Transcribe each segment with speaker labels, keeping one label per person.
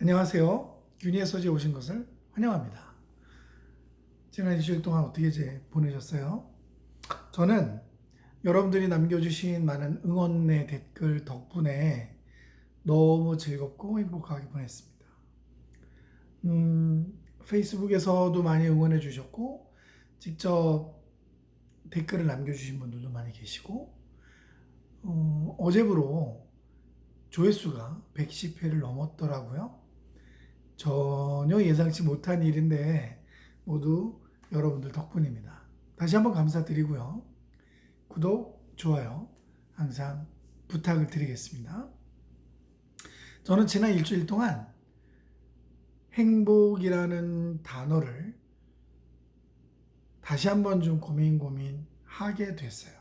Speaker 1: 안녕하세요. 균이의 소지에 오신 것을 환영합니다. 지난 일주일 동안 어떻게 이제 보내셨어요? 저는 여러분들이 남겨주신 많은 응원의 댓글 덕분에 너무 즐겁고 행복하게 보냈습니다. 음, 페이스북에서도 많이 응원해 주셨고, 직접 댓글을 남겨주신 분들도 많이 계시고, 어, 어제부로 조회수가 110회를 넘었더라고요. 전혀 예상치 못한 일인데 모두 여러분들 덕분입니다. 다시 한번 감사드리고요. 구독, 좋아요 항상 부탁을 드리겠습니다. 저는 지난 일주일 동안 행복이라는 단어를 다시 한번 좀 고민 고민 하게 됐어요.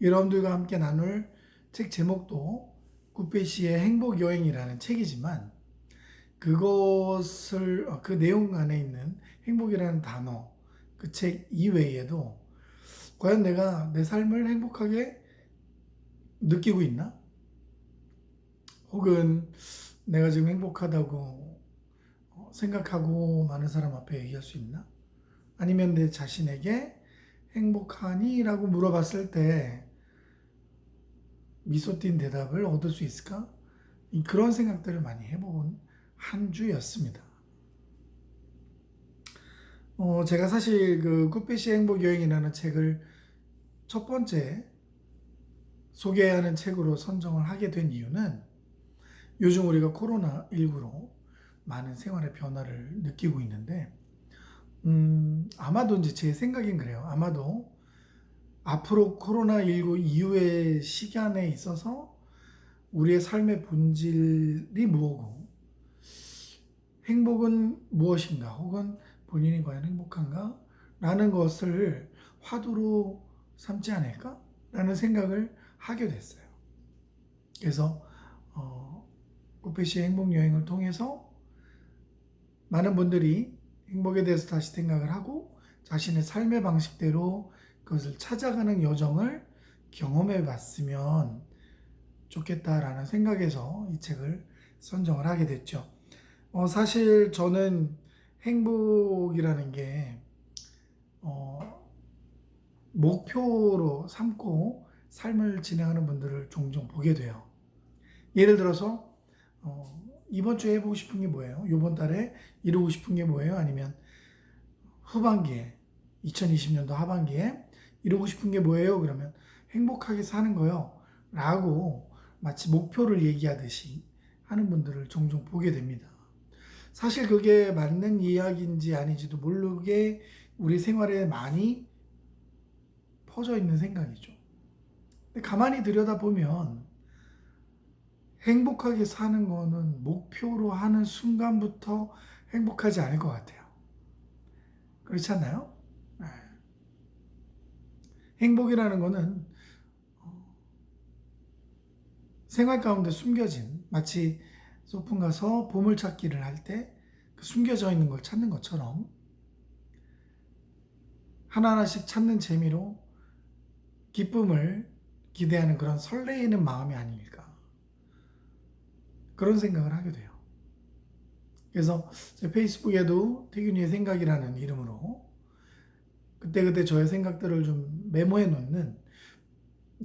Speaker 1: 여러분들과 함께 나눌 책 제목도 구페 씨의 행복 여행이라는 책이지만 그것을 어, 그 내용 안에 있는 행복이라는 단어 그 책 이외에도 과연 내가 내 삶을 행복하게 느끼고 있나? 혹은 내가 지금 행복하다고 어, 생각하고 많은 사람 앞에 얘기할 수 있나? 아니면 내 자신에게 행복하니? 라고 물어봤을 때 미소 띈 대답을 얻을 수 있을까? 그런 생각들을 많이 해본 한 주였습니다. 어, 제가 사실 그 쿠페시 행복 여행이라는 책을 첫 번째 소개하는 책으로 선정을 하게 된 이유는 요즘 우리가 코로나19로 많은 생활의 변화를 느끼고 있는데, 음, 아마도 이제 제 생각엔 그래요. 아마도 앞으로 코로나19 이후의 시간에 있어서 우리의 삶의 본질이 무엇고, 행복은 무엇인가, 혹은 본인이 과연 행복한가? 라는 것을 화두로 삼지 않을까? 라는 생각을 하게 됐어요. 그래서, 어, 꾸페시의 행복 여행을 통해서 많은 분들이 행복에 대해서 다시 생각을 하고 자신의 삶의 방식대로 그것을 찾아가는 여정을 경험해 봤으면 좋겠다라는 생각에서 이 책을 선정을 하게 됐죠. 어, 사실 저는 행복이라는 게, 어, 목표로 삼고 삶을 진행하는 분들을 종종 보게 돼요. 예를 들어서, 어, 이번 주에 해보고 싶은 게 뭐예요? 이번 달에 이루고 싶은 게 뭐예요? 아니면 후반기에, 2020년도 하반기에 이루고 싶은 게 뭐예요? 그러면 행복하게 사는 거요. 라고 마치 목표를 얘기하듯이 하는 분들을 종종 보게 됩니다. 사실 그게 맞는 이야기인지 아닌지도 모르게 우리 생활에 많이 퍼져 있는 생각이죠. 근데 가만히 들여다보면 행복하게 사는 거는 목표로 하는 순간부터 행복하지 않을 것 같아요. 그렇지 않나요? 네. 행복이라는 거는 어, 생활 가운데 숨겨진 마치 소풍 가서 보물 찾기를 할 때 그 숨겨져 있는 걸 찾는 것처럼 하나하나씩 찾는 재미로 기쁨을 기대하는 그런 설레이는 마음이 아닐까 그런 생각을 하게 돼요. 그래서 제 페이스북에도 태균이의 생각이라는 이름으로 그때그때 저의 생각들을 좀 메모해 놓는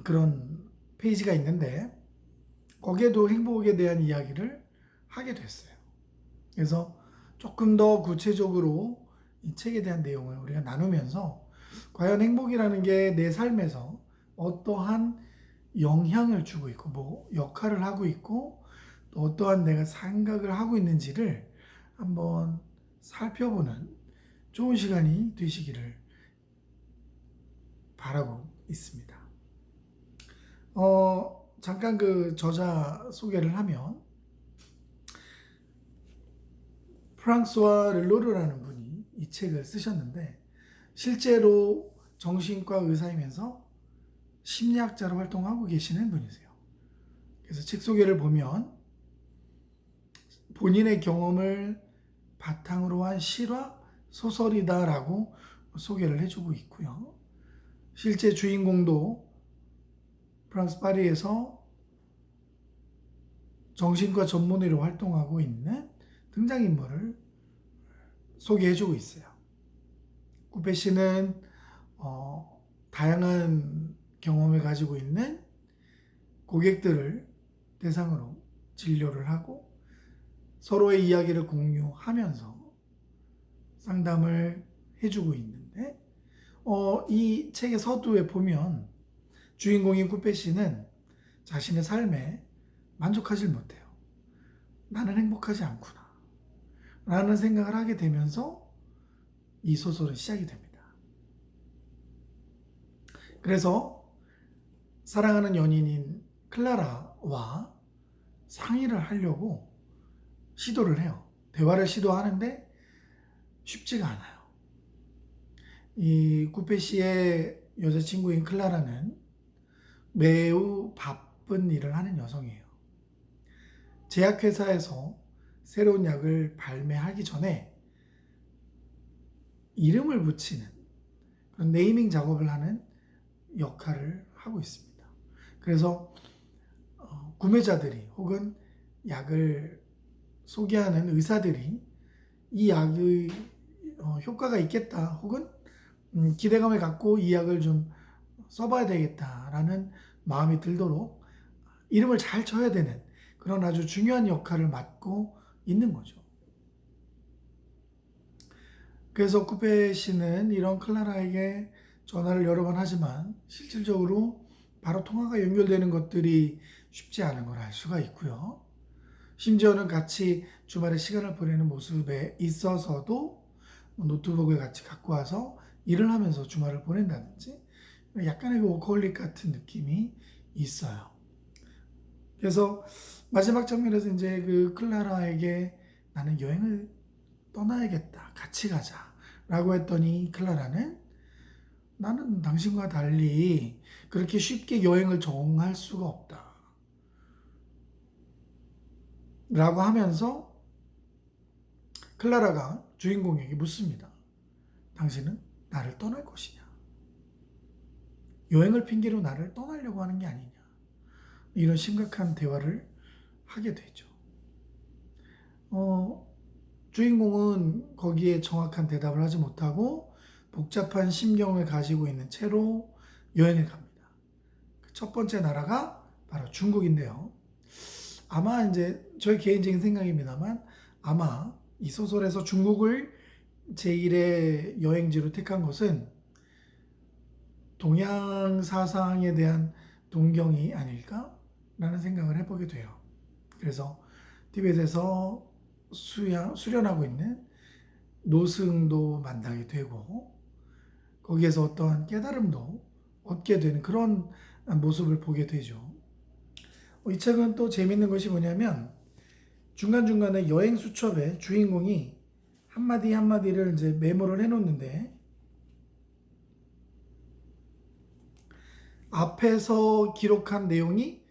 Speaker 1: 그런 페이지가 있는데 거기에도 행복에 대한 이야기를 하게 됐어요. 그래서 조금 더 구체적으로 이 책에 대한 내용을 우리가 나누면서 과연 행복이라는 게 내 삶에서 어떠한 영향을 주고 있고 뭐 역할을 하고 있고 또 어떠한 내가 생각을 하고 있는지를 한번 살펴보는 좋은 시간이 되시기를 바라고 있습니다. 어, 잠깐 그 저자 소개를 하면 프랑스와 르로르라는 분이 이 책을 쓰셨는데 실제로 정신과 의사이면서 심리학자로 활동하고 계시는 분이세요. 그래서 책 소개를 보면 본인의 경험을 바탕으로 한 실화 소설이다라고 소개를 해주고 있고요. 실제 주인공도 프랑스 파리에서 정신과 전문의로 활동하고 있는 등장인물을 소개해주고 있어요. 구페 씨는 어, 다양한 경험을 가지고 있는 고객들을 대상으로 진료를 하고 서로의 이야기를 공유하면서 상담을 해주고 있는데 어, 이 책의 서두에 보면 주인공인 쿠페 씨는 자신의 삶에 만족하지 못해요. 나는 행복하지 않구나. 라는 생각을 하게 되면서 이 소설은 시작이 됩니다. 그래서 사랑하는 연인인 클라라와 상의를 하려고 시도를 해요. 대화를 시도하는데 쉽지가 않아요. 이 구페 씨의 여자친구인 클라라는 매우 바쁜 일을 하는 여성이에요. 제약회사에서 새로운 약을 발매하기 전에 이름을 붙이는 그런 네이밍 작업을 하는 역할을 하고 있습니다. 그래서 어, 구매자들이 혹은 약을 소개하는 의사들이 이 약의 어, 효과가 있겠다 혹은 음, 기대감을 갖고 이 약을 좀 써봐야 되겠다라는 마음이 들도록 이름을 잘 쳐야 되는 그런 아주 중요한 역할을 맡고 있는 거죠. 그래서 쿠페 씨는 이런 클라라에게 전화를 여러 번 하지만 실질적으로 바로 통화가 연결되는 것들이 쉽지 않은 걸 알 수가 있고요. 심지어는 같이 주말에 시간을 보내는 모습에 있어서도 노트북을 같이 갖고 와서 일을 하면서 주말을 보낸다든지 약간의 그 워커홀릭 같은 느낌이 있어요. 그래서 마지막 장면에서 이제 그 클라라에게 나는 여행을 떠나야겠다. 같이 가자. 라고 했더니 클라라는 나는 당신과 달리 그렇게 쉽게 여행을 정할 수가 없다. 라고 하면서 클라라가 주인공에게 묻습니다. 당신은 나를 떠날 것이냐? 여행을 핑계로 나를 떠나려고 하는 게 아니냐? 이런 심각한 대화를 하게 되죠. 어, 주인공은 거기에 정확한 대답을 하지 못하고 복잡한 심경을 가지고 있는 채로 여행을 갑니다. 그첫 번째 나라가 바로 중국인데요. 아마 이제 저의 개인적인 생각입니다만 아마 이 소설에서 중국을 제1의 여행지로 택한 것은 동양 사상에 대한 동경이 아닐까 라는 생각을 해보게 돼요. 그래서 티벳에서 수양, 수련하고 있는 노승도 만나게 되고 거기에서 어떤 깨달음도 얻게 되는 그런 모습을 보게 되죠. 어, 이 책은 또 재밌는 것이 뭐냐면 중간중간에 여행 수첩에 주인공이 한마디 한마디를 이제 메모를 해놓는데 앞에서 기록한 내용이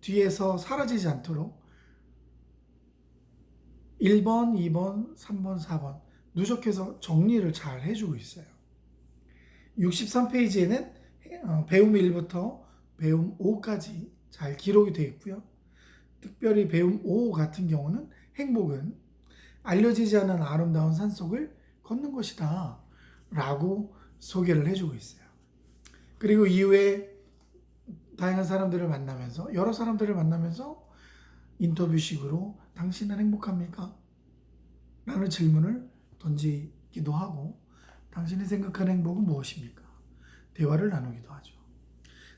Speaker 1: 뒤에서 사라지지 않도록 1번, 2번, 3번, 4번 누적해서 정리를 잘 해주고 있어요. 63페이지에는 어, 배움 1부터 배움 5까지 잘 기록이 되어 있고요. 특별히 배움 5 같은 경우는 행복은 알려지지 않은 아름다운 산속을 걷는 것이다 라고 소개를 해주고 있어요. 그리고 이후에 다양한 사람들을 만나면서 여러 사람들을 만나면서 인터뷰식으로 당신은 행복합니까? 라는 질문을 던지기도 하고 당신이 생각하는 행복은 무엇입니까? 대화를 나누기도 하죠.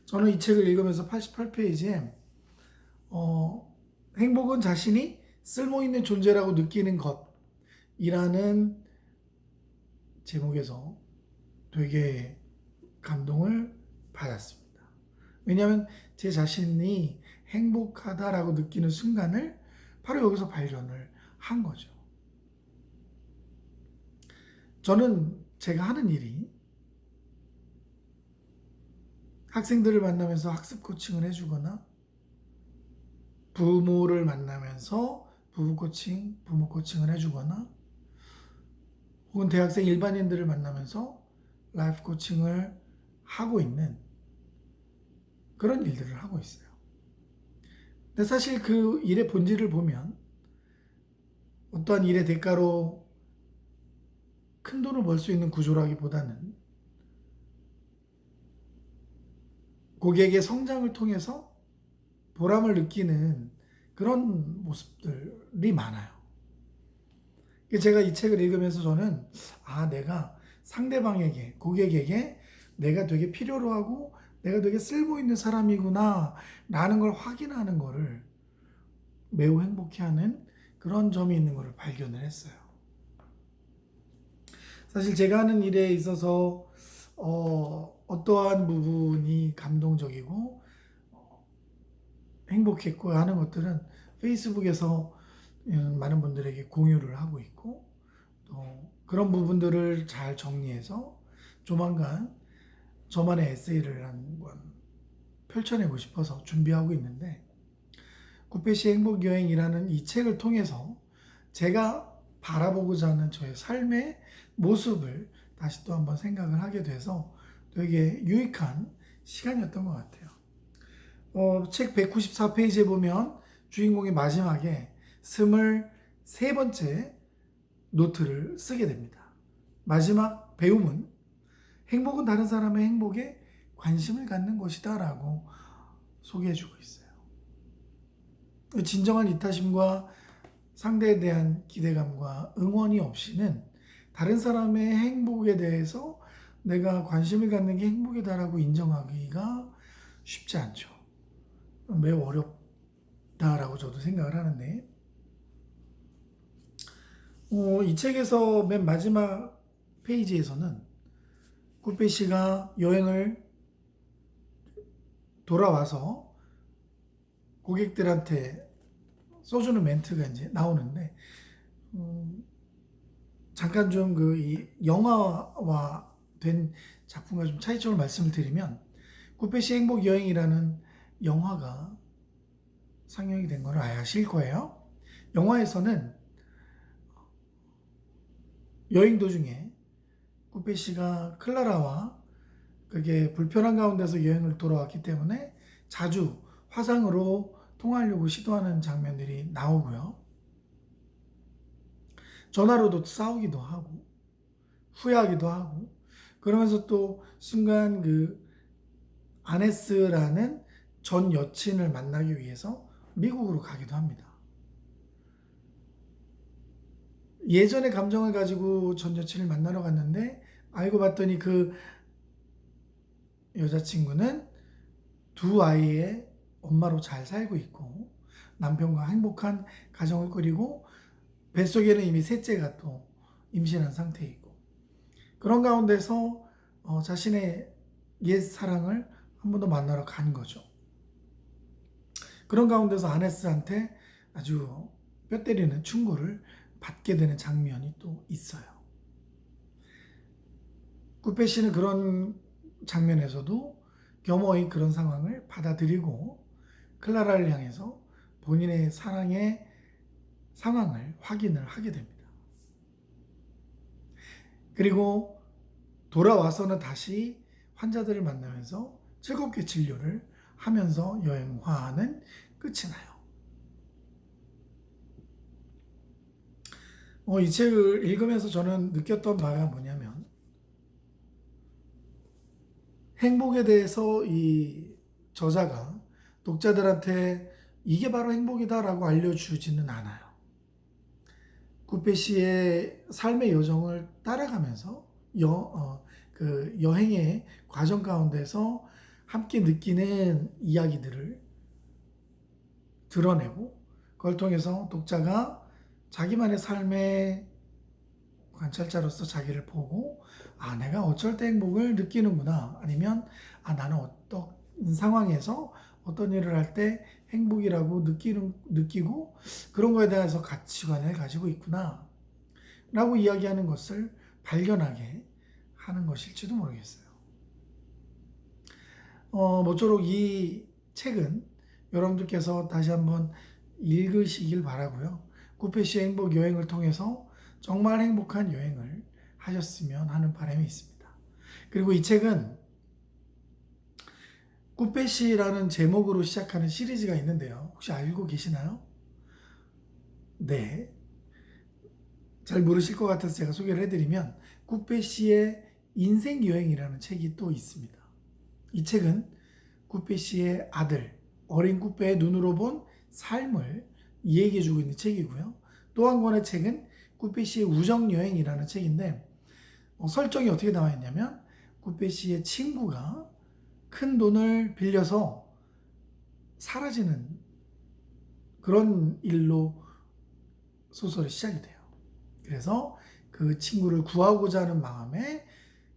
Speaker 1: 저는 이 책을 읽으면서 88페이지에 어, 행복은 자신이 쓸모 있는 존재라고 느끼는 것이라는 제목에서 되게 감동을 받았습니다. 왜냐하면 제 자신이 행복하다라고 느끼는 순간을 바로 여기서 발견을 한 거죠. 저는 제가 하는 일이 학생들을 만나면서 학습 코칭을 해주거나 부모를 만나면서 부부 코칭, 부모 코칭을 해주거나 혹은 대학생 일반인들을 만나면서 라이프 코칭을 하고 있는 그런 일들을 하고 있어요. 근데 사실 그 일의 본질을 보면 어떠한 일의 대가로 큰 돈을 벌 수 있는 구조라기보다는 고객의 성장을 통해서 보람을 느끼는 그런 모습들이 많아요. 제가 이 책을 읽으면서 저는 아 내가 상대방에게 고객에게 내가 되게 필요로 하고 내가 되게 쓸모 있는 사람이구나 라는 걸 확인하는 거를 매우 행복해하는 그런 점이 있는 것을 발견을 했어요. 사실 제가 하는 일에 있어서 어, 어떠한 부분이 감동적이고 어, 행복했고 하는 것들은 페이스북에서 음, 많은 분들에게 공유를 하고 있고 또 그런 부분들을 잘 정리해서 조만간 저만의 에세이를 한번 펼쳐내고 싶어서 준비하고 있는데 구페시 행복 여행이라는 이 책을 통해서 제가 바라보고자 하는 저의 삶의 모습을 다시 또 한번 생각을 하게 돼서 되게 유익한 시간이었던 것 같아요. 어, 책 194페이지에 보면 주인공이 마지막에 스물 세 번째 노트를 쓰게 됩니다. 마지막 배움은 행복은 다른 사람의 행복에 관심을 갖는 것이다 라고 소개해 주고 있어요. 진정한 이타심과 상대에 대한 기대감과 응원이 없이는 다른 사람의 행복에 대해서 내가 관심을 갖는 게 행복이다라고 인정하기가 쉽지 않죠. 매우 어렵다라고 저도 생각을 하는데, 어, 이 책에서 맨 마지막 페이지에서는 꾸페 씨가 여행을 돌아와서 고객들한테 써주는 멘트가 이제 나오는데 음, 잠깐 좀그 영화와 된 작품과 좀 차이점을 말씀을 드리면 꾸페 씨 행복 여행이라는 영화가 상영이 된 걸 아실 거예요. 영화에서는 여행 도중에 꾸페 씨가 클라라와 그게 불편한 가운데서 여행을 돌아왔기 때문에 자주 화상으로 통화하려고 시도하는 장면들이 나오고요. 전화로도 싸우기도 하고 후회하기도 하고 그러면서 또 순간 그 아네스라는 전 여친을 만나기 위해서 미국으로 가기도 합니다. 예전의 감정을 가지고 전 여친을 만나러 갔는데 알고 봤더니 그 여자친구는 두 아이의 엄마로 잘 살고 있고 남편과 행복한 가정을 꾸리고 뱃속에는 이미 셋째가 또 임신한 상태이고 그런 가운데서 어, 자신의 옛 사랑을 한 번 더 만나러 간 거죠. 그런 가운데서 아네스한테 아주 뼈 때리는 충고를 받게 되는 장면이 또 있어요. 꾸페 씨는 그런 장면에서도 겸허히 그런 상황을 받아들이고 클라라를 향해서 본인의 사랑의 상황을 확인을 하게 됩니다. 그리고 돌아와서는 다시 환자들을 만나면서 즐겁게 진료를 하면서 여행화는 끝이 나요. 어, 이 책을 읽으면서 저는 느꼈던 바가 뭐냐면 행복에 대해서 이 저자가 독자들한테 이게 바로 행복이다라고 알려주지는 않아요. 구페 씨의 삶의 여정을 따라가면서 여, 어, 그 여행의 과정 가운데서 함께 느끼는 이야기들을 드러내고 그걸 통해서 독자가 자기만의 삶의 관찰자로서 자기를 보고 아 내가 어쩔 때 행복을 느끼는구나 아니면 아 나는 어떤 상황에서 어떤 일을 할 때 행복이라고 느끼는, 느끼고 그런 거에 대해서 가치관을 가지고 있구나. 라고 이야기하는 것을 발견하게 하는 것일지도 모르겠어요. 어, 모쪼록 이 책은 여러분들께서 다시 한번 읽으시길 바라고요. 구페시의 행복 여행을 통해서 정말 행복한 여행을 하셨으면 하는 바람이 있습니다. 그리고 이 책은 꾸페시라는 제목으로 시작하는 시리즈가 있는데요. 혹시 알고 계시나요? 네. 잘 모르실 것 같아서 제가 소개를 해드리면 꾸페시의 인생 여행이라는 책이 또 있습니다. 이 책은 꾸페시의 아들 어린 꾸페의 눈으로 본 삶을 이야기해주고 있는 책이고요. 또 한 권의 책은 꾸페시의 우정 여행이라는 책인데 어, 설정이 어떻게 나와 있냐면 꾸페시의 친구가 큰 돈을 빌려서 사라지는 그런 일로 소설이 시작이 돼요. 그래서 그 친구를 구하고자 하는 마음에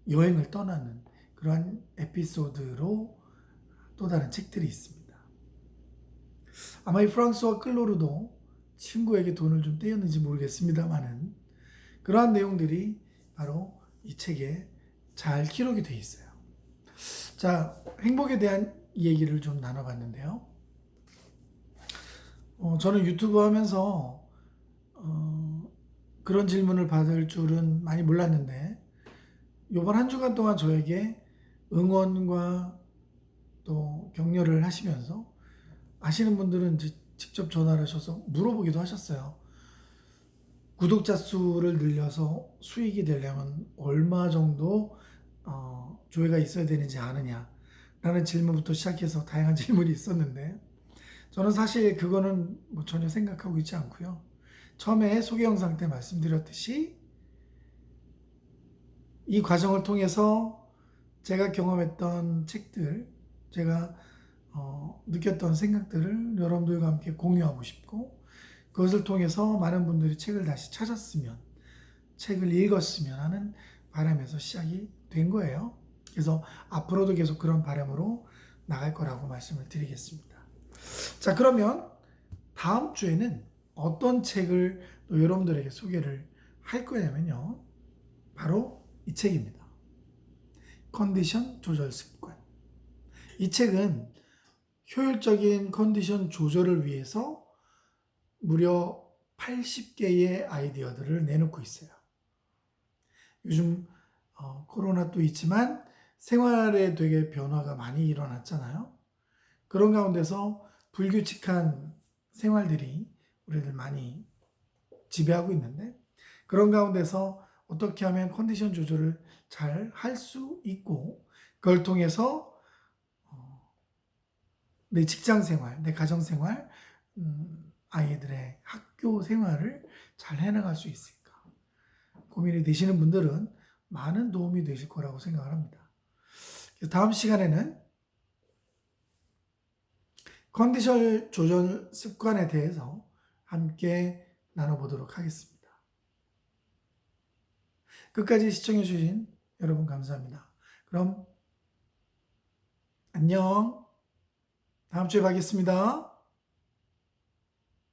Speaker 1: 여행을 떠나는 그러한 에피소드로 또 다른 책들이 있습니다. 아마 이 프랑스와 클로르도 친구에게 돈을 좀 떼었는지 모르겠습니다만은 그러한 내용들이 바로 이 책에 잘 기록이 되어 있어요. 자, 행복에 대한 얘기를 좀 나눠봤는데요. 어, 저는 유튜브 하면서 어, 그런 질문을 받을 줄은 많이 몰랐는데 이번 한 주간 동안 저에게 응원과 또 격려를 하시면서 아시는 분들은 이제 직접 전화를 하셔서 물어보기도 하셨어요. 구독자 수를 늘려서 수익이 되려면 얼마 정도 어, 조회가 있어야 되는지 아느냐 라는 질문부터 시작해서 다양한 질문이 있었는데 저는 사실 그거는 뭐 전혀 생각하고 있지 않고요. 처음에 소개 영상 때 말씀드렸듯이 이 과정을 통해서 제가 경험했던 책들, 제가 어, 느꼈던 생각들을 여러분들과 함께 공유하고 싶고 그것을 통해서 많은 분들이 책을 다시 찾았으면 책을 읽었으면 하는 바람에서 시작이 된 거예요. 그래서 앞으로도 계속 그런 바람으로 나갈 거라고 말씀을 드리겠습니다. 자, 그러면 다음 주에는 어떤 책을 또 여러분들에게 소개를 할 거냐면요. 바로 이 책입니다. 컨디션 조절 습관. 이 책은 효율적인 컨디션 조절을 위해서 무려 80개의 아이디어들을 내놓고 있어요. 요즘 어, 코로나도 있지만 생활에 되게 변화가 많이 일어났잖아요. 그런 가운데서 불규칙한 생활들이 우리들 많이 지배하고 있는데 그런 가운데서 어떻게 하면 컨디션 조절을 잘 할 수 있고 그걸 통해서 어, 내 직장 생활, 내 가정 생활, 음, 아이들의 학교 생활을 잘 해나갈 수 있을까 고민이 되시는 분들은 많은 도움이 되실 거라고 생각을 합니다. 다음 시간에는 컨디션 조절 습관에 대해서 함께 나눠보도록 하겠습니다. 끝까지 시청해주신 여러분 감사합니다. 그럼 안녕. 다음 주에 뵙겠습니다.